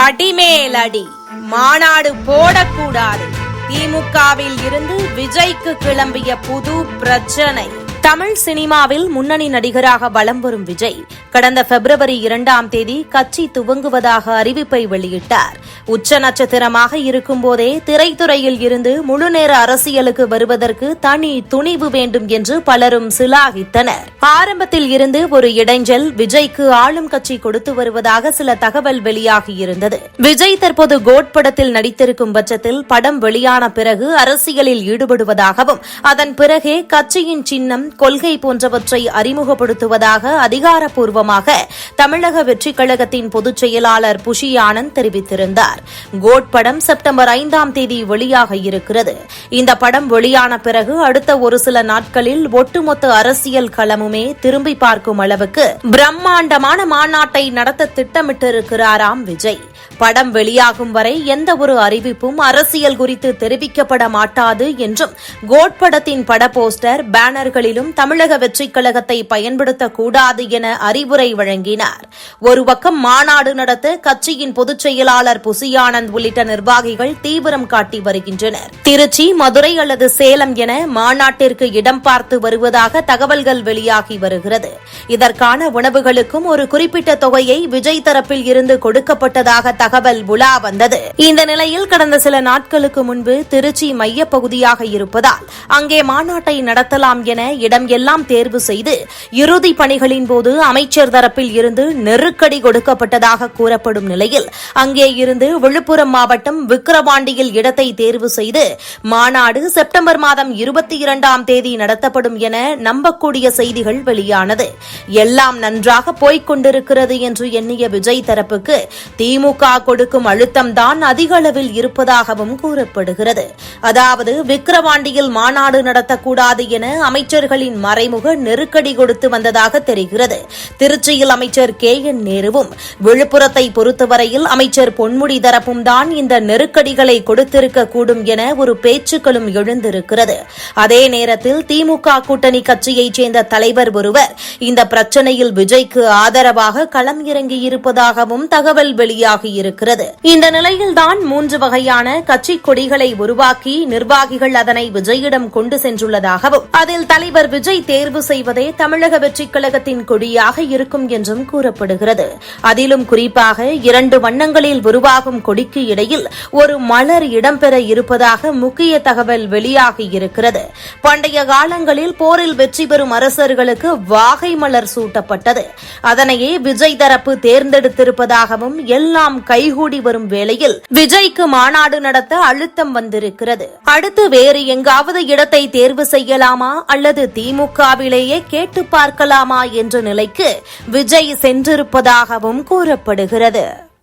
அடிமேலடி மாநாடு போடக்கூடாது. திமுகவில் இருந்து விஜய்க்கு கிளம்பிய புது பிரச்சனை. தமிழ் சினிமாவில் முன்னணி நடிகராக வலம் வரும் விஜய் கடந்த பிப்ரவரி இரண்டாம் தேதி கட்சி துவங்குவதாக அறிவிப்பை வெளியிட்டார். உச்ச நட்சத்திரமாக இருக்கும்போதே திரைத்துறையில் இருந்து முழுநேர அரசியலுக்கு வருவதற்கு தனி துணிவு வேண்டும் என்று பலரும் சிலாகித்தனர். ஆரம்பத்தில் இருந்து ஒரு இடைஞ்சல் விஜய்க்கு ஆளும் கட்சி கொடுத்து வருவதாக சில தகவல் வெளியாகியிருந்தது விஜய் தற்போது கோட் படத்தில் நடித்திருக்கும் பட்சத்தில் படம் வெளியான பிறகு அரசியலில் ஈடுபடுவதாகவும் அதன் பிறகே கட்சியின் சின்னம் கொள்கை போன்றவற்றை அறிமுகப்படுத்துவதாக அதிகாரப்பூர்வமாக தமிழக வெற்றிக் கழகத்தின் பொதுச் செயலாளர் புஷி ஆனந்த் தெரிவித்திருந்தார். கோட் படம் செப்டம்பர் ஐந்தாம் தேதி வெளியாக இருக்கிறது. இந்த படம் வெளியான பிறகு அடுத்த ஒரு சில நாட்களில் ஒட்டுமொத்த அரசியல் களமுமே திரும்பி பார்க்கும் அளவுக்கு பிரம்மாண்டமான மாநாட்டை நடத்த திட்டமிட்டிருக்கிறாராம் விஜய். படம் வெளியாகும் வரை எந்த ஒரு அறிவிப்பும் அரசியல் குறித்து தெரிவிக்கப்பட மாட்டாது என்றும் கோட் படத்தின் பட போஸ்டர் பேனர்களிலும் தமிழக வெற்றிக் கழகத்தை பயன்படுத்தக்கூடாது என அறிவு அறிவுரை வழங்கினார். ஒரு பக்கம் மாநாடு நடத்த கட்சியின் பொதுச் செயலாளர் புசியானந்த் உள்ளிட்ட நிர்வாகிகள் தீவிரம் காட்டி வருகின்றனர். திருச்சி மதுரை அல்லது சேலம் என மாநாட்டிற்கு இடம் பார்த்து வருவதாக தகவல்கள் வெளியாகி வருகிறது. இதற்கான உணவுகளுக்கும் ஒரு குறிப்பிட்ட தொகையை விஜய் தரப்பில் இருந்து கொடுக்கப்பட்டதாக தகவல் உலா வந்தது. இந்த நிலையில் கடந்த சில நாட்களுக்கு முன்பு திருச்சி மையப்பகுதியாக இருப்பதால் அங்கே மாநாட்டை நடத்தலாம் என இடம் எல்லாம் தேர்வு செய்து இறுதி பணிகளின் போது அமைச்சர் அமைச்சர் தரப்பில் இருந்து நெருக்கடி கொடுக்கப்பட்டதாக கூறப்படும் நிலையில் அங்கே இருந்து விழுப்புரம் மாவட்டம் விக்கிரவாண்டியில் இடத்தை தேர்வு செய்து மாநாடு செப்டம்பர் மாதம் இருபத்தி இரண்டாம் தேதி நடத்தப்படும் என நம்பக்கூடிய செய்திகள் வெளியானது. எல்லாம் நன்றாக போய்க் கொண்டிருக்கிறது என்று எண்ணிய விஜய் தரப்புக்கு திமுக கொடுக்கும் அழுத்தம்தான் அதிக அளவில் இருப்பதாகவும் கூறப்படுகிறது. அதாவது விக்கிரவாண்டியில் மாநாடு நடத்தக்கூடாது என அமைச்சர்களின் மறைமுக நெருக்கடி கொடுத்து வந்ததாக தெரிகிறது. திருச்சியில் அமைச்சர் கே என் நேருவும் விழுப்புரத்தை பொறுத்தவரையில் அமைச்சர் பொன்முடி தரப்பும் தான் இந்த நெருக்கடிகளை கொடுத்திருக்கக்கூடும் என ஒரு பேச்சுக்களும் எழுந்திருக்கிறது. அதே நேரத்தில் திமுக கூட்டணி கட்சியைச் சேர்ந்த தலைவர் ஒருவர் இந்த பிரச்சனையில் விஜய்க்கு ஆதரவாக களம் இறங்கியிருப்பதாகவும் தகவல் வெளியாகியிருக்கிறது இந்த நிலையில்தான் மூன்று வகையான கட்சி கொடிகளை உருவாக்கி நிர்வாகிகள் அதனை விஜயிடம் கொண்டு சென்றுள்ளதாகவும் அதில் தலைவர் விஜய் தேர்வு செய்வதே தமிழக வெற்றிக் கழகத்தின் கொடியாக இருக்கும் இருக்கும் என்றும் கூறப்படுகிறது. அதிலும் குறிப்பாக இரண்டு வண்ணங்களில் உருவாகும் கொடிக்கு இடையில் ஒரு மலர் இடம்பெற இருப்பதாக முக்கிய தகவல் வெளியாகியிருக்கிறது பண்டைய காலங்களில் போரில் வெற்றி பெறும் அரசர்களுக்கு வாகை மலர் சூட்டப்பட்டது. அதனையே விஜய் தரப்பு தேர்ந்தெடுத்திருப்பதாகவும் எல்லாம் கைகூடி வரும் வேளையில் விஜய்க்கு மாநாடு நடத்த அழுத்தம் வந்திருக்கிறது. அடுத்து வேறு எங்காவது இடத்தை தேர்வு செய்யலாமா அல்லது திமுகவிலேயே கேட்டு பார்க்கலாமா என்ற நிலைக்கு விஜய் சென்றிருப்பதாகவும் கூறப்படுகிறது.